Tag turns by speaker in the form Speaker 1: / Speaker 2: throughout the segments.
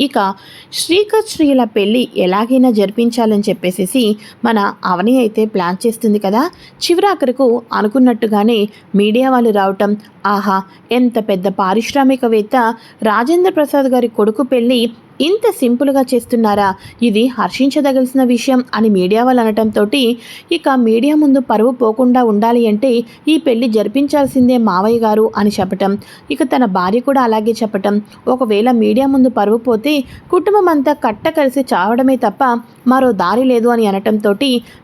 Speaker 1: ఇక శ్రీకర్ శ్రీల పెళ్ళి ఎలాగైనా జరిపించాలని చెప్పేసి మన అవని అయితే ప్లాన్ చేస్తుంది కదా. చివరాఖరకు అనుకున్నట్టుగానే మీడియా వాళ్ళు రావటం ఆహా ఎంత పెద్ద పారిశ్రామికవేత్త రాజేంద్ర ప్రసాద్ గారి కొడుకు పెళ్ళి ఇంత సింపుల్గా చేస్తున్నారా? ఇది హర్షించదగలసిన విషయం అని మీడియా వాళ్ళు అనటంతో ఇక మీడియా ముందు పరువు పోకుండా ఉండాలి అంటే ఈ పెళ్ళి జరిపించాల్సిందే మావయ్య గారు అని చెప్పటం ఇక తన భార్య కూడా అలాగే చెప్పటం. ఒకవేళ మీడియా ముందు పరువు పోతే కుటుంబం అంతా కట్ట కలిసి చావడమే తప్ప మరో దారి లేదు అని అనటంతో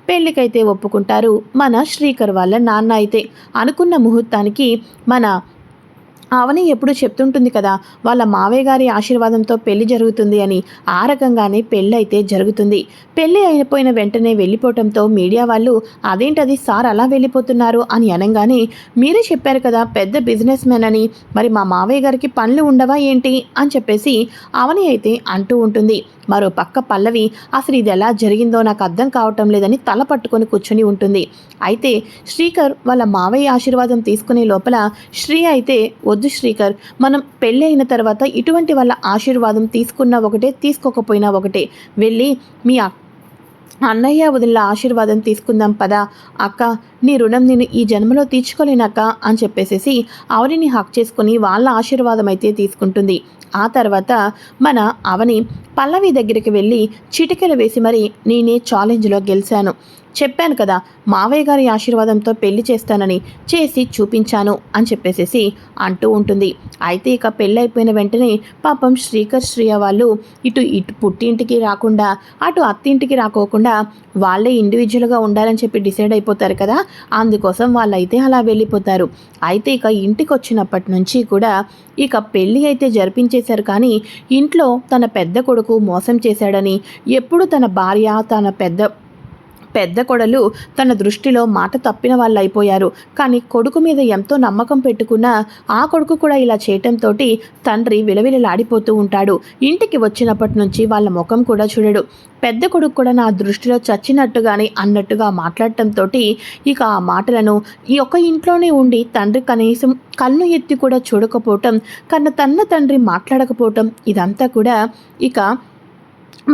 Speaker 1: పెళ్ళికైతే ఒప్పుకుంటారు మన శ్రీకర్ వాళ్ళ నాన్న అయితే. అనుకున్న ముహూర్తానికి మన ఆవని ఎప్పుడు చెప్తుంటుంది కదా వాళ్ళ మావయ్య గారి ఆశీర్వాదంతో పెళ్ళి జరుగుతుంది అని ఆ రకంగానే పెళ్ళి అయితే జరుగుతుంది. పెళ్ళి అయిపోయిన వెంటనే వెళ్ళిపోవటంతో మీడియా వాళ్ళు అదేంటది సార్ అలా వెళ్ళిపోతున్నారు? అని అనగానే మీరే చెప్పారు కదా పెద్ద బిజినెస్ మ్యాన్ అని మరి మా మావయ్య గారికి పనులు ఉండవా ఏంటి? అని చెప్పేసి అవని అయితే అంటూ ఉంటుంది. మరో పక్క పల్లవి అసలు ఇది ఎలా జరిగిందో నాకు అర్థం కావటం లేదని తల పట్టుకొని కూర్చొని ఉంటుంది. అయితే శ్రీకర్ వాళ్ళ మావయ్య ఆశీర్వాదం తీసుకునే లోపల శ్రీ అయితే వద్దు శ్రీకర్ మనం పెళ్ళి అయిన తర్వాత ఇటువంటి వాళ్ళ ఆశీర్వాదం తీసుకున్నా ఒకటే తీసుకోకపోయినా ఒకటే. వెళ్ళి మీ అన్నయ్య వదిలిన ఆశీర్వాదం తీసుకుందాం పదా అక్క. నీ రుణం నేను ఈ జన్మలో తీర్చుకోలేనక్క అని చెప్పేసేసి ఆవిరిని హక్ చేసుకుని వాళ్ళ ఆశీర్వాదం అయితే తీసుకుంటుంది. ఆ తర్వాత మన అవని పల్లవి దగ్గరికి వెళ్ళి చిటికెలు వేసి మరి నేనే ఛాలెంజ్లో గెలిచాను. చెప్పాను కదా మావయ్య గారి ఆశీర్వాదంతో పెళ్ళి చేస్తానని చేసి చూపించాను అని చెప్పేసేసి అంటూ ఉంటుంది. అయితే ఇక పెళ్ళి అయిపోయిన వెంటనే పాపం శ్రీకర్ శ్రీయ వాళ్ళు ఇటు ఇటు పుట్టింటికి రాకుండా అటు అత్తింటికి రాకోకుండా వాళ్ళే ఇండివిజువల్గా ఉండాలని చెప్పి డిసైడ్ అయిపోతారు కదా అందుకోసం వాళ్ళైతే అలా వెళ్ళిపోతారు. అయితే ఇక ఇంటికి వచ్చినప్పటి నుంచి కూడా ఇక పెళ్ళి అయితే జరిపించేశారు కానీ ఇంట్లో తన పెద్ద కొడుకు మోసం చేశాడని ఎప్పుడు తన భార్య తన పెద్ద పెద్ద కొడలు తన దృష్టిలో మాట తప్పిన వాళ్ళు అయిపోయారు కానీ కొడుకు మీద ఎంతో నమ్మకం పెట్టుకున్న ఆ కొడుకు కూడా ఇలా చేయటంతో తండ్రి విలవిలలాడిపోతూ ఉంటాడు. ఇంటికి వచ్చినప్పటి నుంచి వాళ్ళ ముఖం కూడా చూడడు. పెద్ద కొడుకు కూడా నా దృష్టిలో చచ్చినట్టుగానే అన్నట్టుగా మాట్లాడటంతో ఇక ఆ మాటలను ఈ ఒక్క ఇంట్లోనే ఉండి తండ్రి కనీసం కన్ను ఎత్తి కూడా చూడకపోవటం కన్న తన్న తండ్రి మాట్లాడకపోవటం ఇదంతా కూడా ఇక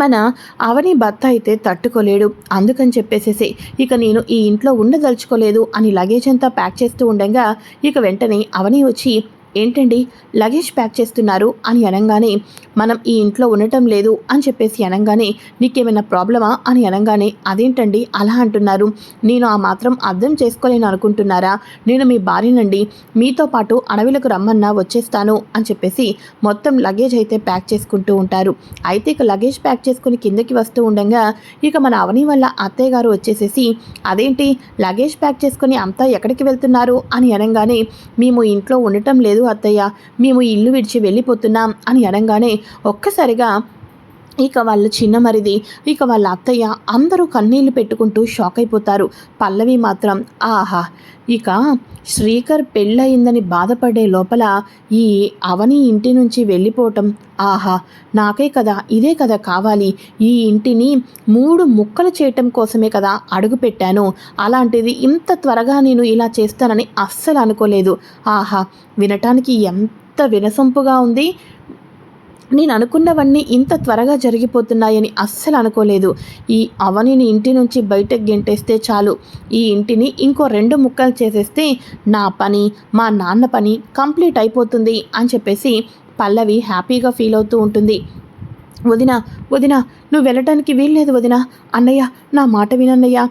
Speaker 1: మన అవని భర్త అయితే తట్టుకోలేడు. అందుకని చెప్పేసేసి ఇక నేను ఈ ఇంట్లో ఉండదలుచుకోలేదు అని లగేజ్ అంతా ప్యాక్ చేస్తూ ఉండగా ఇక వెంటనే అవని వచ్చి ఏంటండి? లగేజ్ ప్యాక్ చేస్తున్నారు అని అనగానే మనం ఈ ఇంట్లో ఉండటం లేదు అని చెప్పేసి అనగానే నీకేమైనా ప్రాబ్లమా? అని అనగానే అదేంటండి? అలా అంటున్నారు. నేను ఆ మాత్రం అర్థం చేసుకోలేను అనుకుంటున్నారా? నేను మీ భార్యనండి. మీతో పాటు అడవిలకు రమ్మన్నా వచ్చేస్తాను అని చెప్పేసి మొత్తం లగేజ్ అయితే ప్యాక్ చేసుకుంటూ ఉంటారు. అయితే ఇక లగేజ్ ప్యాక్ చేసుకుని కిందకి వస్తూ ఉండగా ఇక మన అవని వల్ల అత్తయ్య గారు వచ్చేసేసి అదేంటి? లగేజ్ ప్యాక్ చేసుకుని అంతా ఎక్కడికి వెళ్తున్నారు? అని అనగానే మేము ఇంట్లో ఉండటం లేదు. అత్తయ్య మేము ఇల్లు విడిచి వెళ్ళిపోతున్నాం అని అనగానే ఒక్కసారిగా ఇక వాళ్ళ చిన్న మరిది ఇక వాళ్ళ అత్తయ్య అందరూ కన్నీళ్ళు పెట్టుకుంటూ షాక్ అయిపోతారు. పల్లవి మాత్రం ఆహా! ఇక శ్రీకర్ పెళ్ళయిందని బాధపడే లోపల ఈ అవని ఇంటి నుంచి వెళ్ళిపోవటం ఆహా! నాకే కదా ఇదే కదా కావాలి. ఈ ఇంటిని మూడు ముక్కలు చేయటం కోసమే కదా అడుగుపెట్టాను అలాంటిది ఇంత త్వరగా నేను ఇలా చేస్తానని అస్సలు అనుకోలేదు. ఆహా! వినటానికి ఎంత వినసొంపుగా ఉంది. నేను అనుకున్నవన్నీ ఇంత త్వరగా జరిగిపోతున్నాయని అస్సలు అనుకోలేదు. ఈ అవనిని ఇంటి నుంచి బయటకు గెంటేస్తే చాలు. ఈ ఇంటిని ఇంకో రెండు ముక్కలు చేసేస్తే నా పని మా నాన్న పని కంప్లీట్ అయిపోతుంది అని చెప్పేసి పల్లవి హ్యాపీగా ఫీల్ అవుతూ ఉంటుంది. వదిన వదిన నువ్వు వెళ్ళటానికి వీల్లేదు వదిన. అన్నయ్య నా మాట వినన్నయ్య.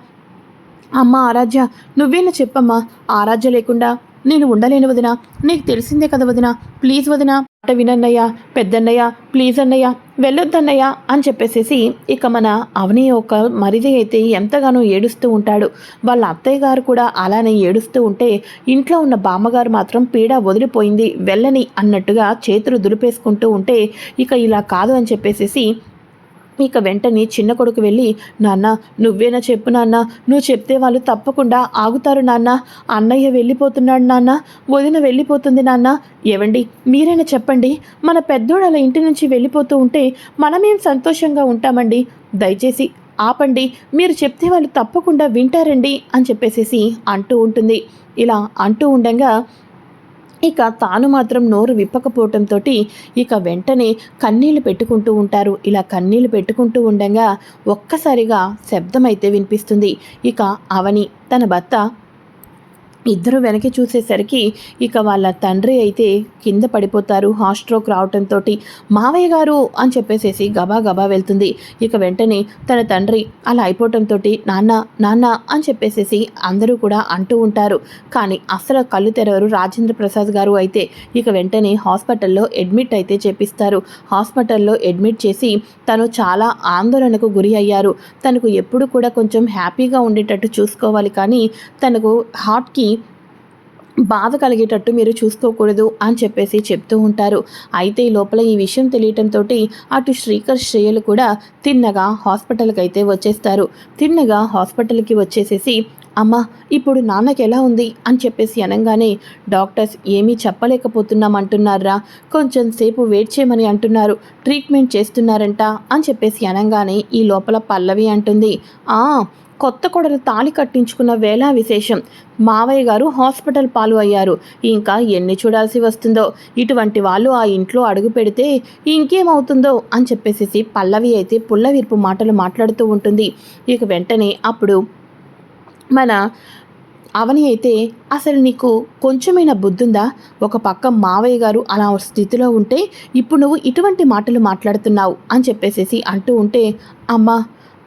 Speaker 1: అమ్మ ఆరాధ్య నువ్వేనా చెప్పమ్మా? ఆరాధ్య లేకుండా నేను ఉండలేను వదిన. నీకు తెలిసిందే కదా వదిన. ప్లీజ్ వదిన. మాట వినన్నయ్య. పెద్దన్నయ్య. ప్లీజ్ అన్నయ్య. వెళ్ళొద్దన్నయ్య అని చెప్పేసేసి ఇక మన అవని ఒక మరిది అయితే ఎంతగానో ఏడుస్తూ ఉంటాడు. వాళ్ళ అత్తయ్య గారు కూడా అలానే ఏడుస్తూ ఉంటే ఇంట్లో ఉన్న బామ్మగారు మాత్రం పీడ వదిలిపోయింది. వెళ్ళని అన్నట్టుగా చేతులు దులిపేసుకుంటూ ఉంటే ఇక ఇలా కాదు అని చెప్పేసేసి ఇక వెంటనే చిన్న కొడుకు వెళ్ళి నాన్న నువ్వేనా చెప్పు నాన్న నువ్వు చెప్తే వాళ్ళు తప్పకుండా ఆగుతారు నాన్న. అన్నయ్య వెళ్ళిపోతున్నాడు నాన్న. వదిన వెళ్ళిపోతుంది నాన్న. ఏవండి మీరైనా చెప్పండి. మన పెద్దోడు అలా ఇంటి నుంచి వెళ్ళిపోతూ ఉంటే మనమేం సంతోషంగా ఉంటామండి? దయచేసి ఆపండి. మీరు చెప్తే వాళ్ళు తప్పకుండా వింటారండి అని చెప్పేసేసి అంటూ ఉంటుంది. ఇలా అంటూ ఉండగా ఇక తాను మాత్రం నోరు విప్పకపోవటంతో ఇక వెంటనే కన్నీళ్ళు పెట్టుకుంటూ ఉంటారు. ఇలా కన్నీళ్ళు పెట్టుకుంటూ ఉండగా ఒక్కసారిగా శబ్దం అయితే వినిపిస్తుంది. ఇక అవని తన భర్త ఇద్దరు వెనక్కి చూసేసరికి ఇక వాళ్ళ తండ్రి అయితే కింద పడిపోతారు హాస్ట్రోక్ స్ట్రోక్ రావటంతో మావయ్య గారు అని చెప్పేసేసి గబా గబా వెళ్తుంది. ఇక వెంటనే తన తండ్రి అలా అయిపోవటంతో నాన్న నాన్న అని చెప్పేసేసి అందరూ కూడా అంటూ ఉంటారు. కానీ అసలు కళ్ళు తెరవరు రాజేంద్ర ప్రసాద్ గారు అయితే. ఇక వెంటనే హాస్పిటల్లో అడ్మిట్ అయితే చేపిస్తారు. హాస్పిటల్లో అడ్మిట్ చేసి తను చాలా ఆందోళనకు గురి అయ్యారు. తనకు ఎప్పుడు కూడా కొంచెం హ్యాపీగా ఉండేటట్టు చూసుకోవాలి కానీ తనకు హార్ట్కి బాధ కలిగేటట్టు మీరు చూసుకోకూడదు అని చెప్పేసి చెప్తూ ఉంటారు. అయితే ఈ లోపల ఈ విషయం తెలియటంతో అటు శ్రీకర్ శ్రేయలు కూడా తిన్నగా హాస్పిటల్కి అయితే వచ్చేస్తారు. తిన్నగా హాస్పిటల్కి వచ్చేసేసి అమ్మ ఇప్పుడు నాన్నకి ఎలా ఉంది? అని చెప్పేసి అనగానే డాక్టర్స్ ఏమీ చెప్పలేకపోతున్నాం అంటున్నారా? కొంచెం సేపు వెయిట్ చేయమని అంటున్నారు. ట్రీట్మెంట్ చేస్తున్నారంట అని చెప్పేసి అనగానే ఈ లోపల పల్లవి అంటుంది. ఆ కొత్త కొడలు తాళి కట్టించుకున్న వేళ విశేషం. మావయ్య గారు హాస్పిటల్ పాలు అయ్యారు. ఇంకా ఎన్ని చూడాల్సి వస్తుందో? ఇటువంటి వాళ్ళు ఆ ఇంట్లో అడుగు పెడితే ఇంకేమవుతుందో? అని చెప్పేసి పల్లవి అయితే పుల్లవిర్పు మాటలు మాట్లాడుతూ ఉంటుంది. ఇక వెంటనే అప్పుడు మన అవని అయితే అసలు నీకు కొంచెమైనా బుద్ధుందా? ఒక పక్క మావయ్య గారు అలా స్థితిలో ఉంటే ఇప్పుడు నువ్వు ఇటువంటి మాటలు మాట్లాడుతున్నావు అని చెప్పేసేసి అంటూ ఉంటే అమ్మా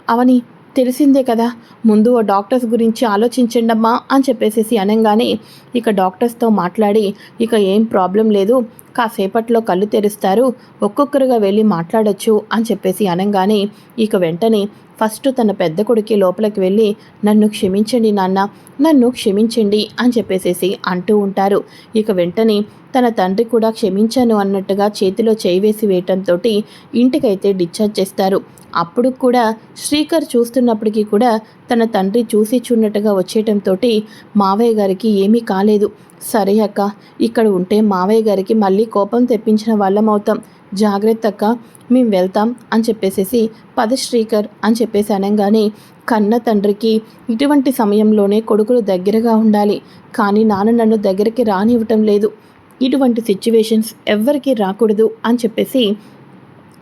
Speaker 1: అవని తెలిసిందే కదా. ముందు ఓ డాక్టర్స్ గురించి ఆలోచించండమ్మా అని చెప్పేసేసి అనగానే ఇక డాక్టర్స్తో మాట్లాడి ఇక ఏం ప్రాబ్లం లేదు కాసేపట్లో కళ్ళు తెరుస్తారు. ఒక్కొక్కరుగా వెళ్ళి మాట్లాడొచ్చు అని చెప్పేసి అనగానే ఇక వెంటనే ఫస్ట్ తన పెద్ద కొడుకి లోపలికి వెళ్ళి నన్ను క్షమించండి నాన్న నన్ను క్షమించండి అని చెప్పేసేసి అంటూ ఉంటారు. ఇక వెంటనే తన తండ్రి కూడా క్షమించాను అన్నట్టుగా చేతిలో చేయి వేసి వేయటంతో ఇంటికైతే డిశ్చార్జ్ చేస్తారు. అప్పుడు కూడా శ్రీకర్ చూస్తున్నప్పటికీ కూడా తన తండ్రి చూసి చూన్నట్టుగా వచ్చేయటంతో మావయ్య గారికి ఏమీ కాలేదు. సరే అక్క ఇక్కడ ఉంటే మావయ్య గారికి మళ్ళీ కోపం తెప్పించిన వాళ్ళం అవుతాం. జాగ్రత్త అక్క మేము వెళ్తాం అని చెప్పేసేసి పద శ్రీకర్ అని చెప్పేసి అనగానే కన్న తండ్రికి ఇటువంటి సమయంలోనే కొడుకులు దగ్గరగా ఉండాలి. కానీ నాన్న నన్ను దగ్గరికి రానివ్వటం లేదు. ఇటువంటి సిచ్యువేషన్స్ ఎవ్వరికీ రాకూడదు అని చెప్పేసి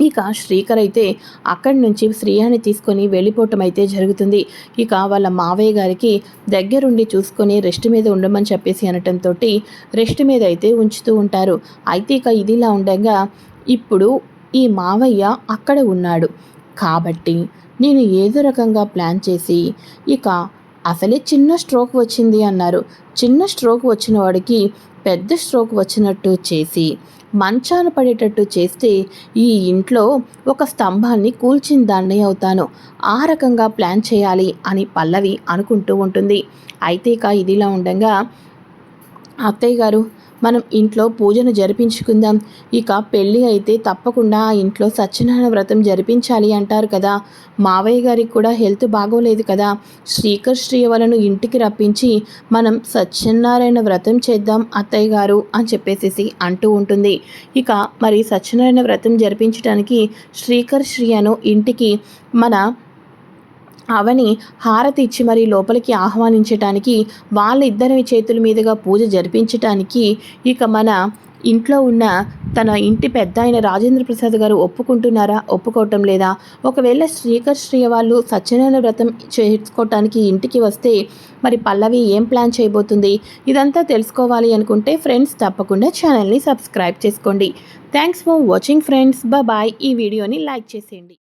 Speaker 1: ఇక శ్రీకర్ అయితే అక్కడి నుంచి శ్రీయాని తీసుకొని వెళ్ళిపోవటం అయితే జరుగుతుంది. ఇక వాళ్ళ మావయ్య గారికి దగ్గరుండి చూసుకొని రెస్ట్ మీద ఉండమని చెప్పేసి అనటంతో రెస్ట్ మీద అయితే ఉంచుతూ ఉంటారు. అయితే ఇక ఇదిలా ఉండగా ఇప్పుడు ఈ మావయ్య అక్కడ ఉన్నాడు. కాబట్టి నేను ఏదో రకంగా ప్లాన్ చేసి ఇక అసలే చిన్న స్ట్రోక్ వచ్చింది అన్నారు. చిన్న స్ట్రోక్ వచ్చిన వాడికి పెద్ద స్ట్రోక్ వచ్చినట్టు చేసి మంచాన పడేటట్టు చేస్తే ఈ ఇంట్లో ఒక స్తంభాన్ని కూల్చిన దాన్ని అవుతాను. ఆ రకంగా ప్లాన్ చేయాలి అని పల్లవి అనుకుంటూ ఉంటుంది. అయితే ఇక ఇదిలా ఉండగా అత్తయ్య గారు మనం ఇంట్లో పూజను జరిపించుకుందాం. ఇక పెళ్ళి అయితే తప్పకుండా ఆ ఇంట్లో సత్యనారాయణ వ్రతం జరిపించాలి అంటారు కదా. మావయ్య గారికి కూడా హెల్త్ బాగోలేదు కదా. శ్రీకర్ శ్రీవలను ఇంటికి రప్పించి మనం సత్యనారాయణ వ్రతం చేద్దాం అత్తయ్య గారు అని చెప్పేసి అంటూ ఉంటుంది. ఇక మరి సత్యనారాయణ వ్రతం జరిపించడానికి శ్రీకర్ శ్రీయను ఇంటికి మన అవని హారతి ఇచ్చి మరి లోపలికి ఆహ్వానించటానికి వాళ్ళిద్దరి చేతుల మీదుగా పూజ జరిపించటానికి ఇక మన ఇంట్లో ఉన్న తన ఇంటి పెద్ద అయిన రాజేంద్ర ప్రసాద్ గారు ఒప్పుకుంటున్నారా? ఒప్పుకోవటం లేదా? ఒకవేళ శ్రీకర్ శ్రీయ వాళ్ళు సత్యనారాయణ వ్రతం చేసుకోవటానికి ఇంటికి వస్తే మరి పల్లవి ఏం ప్లాన్ చేయబోతుంది? ఇదంతా తెలుసుకోవాలి అనుకుంటే ఫ్రెండ్స్ తప్పకుండా ఛానల్ని సబ్స్క్రైబ్ చేసుకోండి. Thanks for watching friends. Bye ఈ వీడియోని లైక్ చేసేయండి.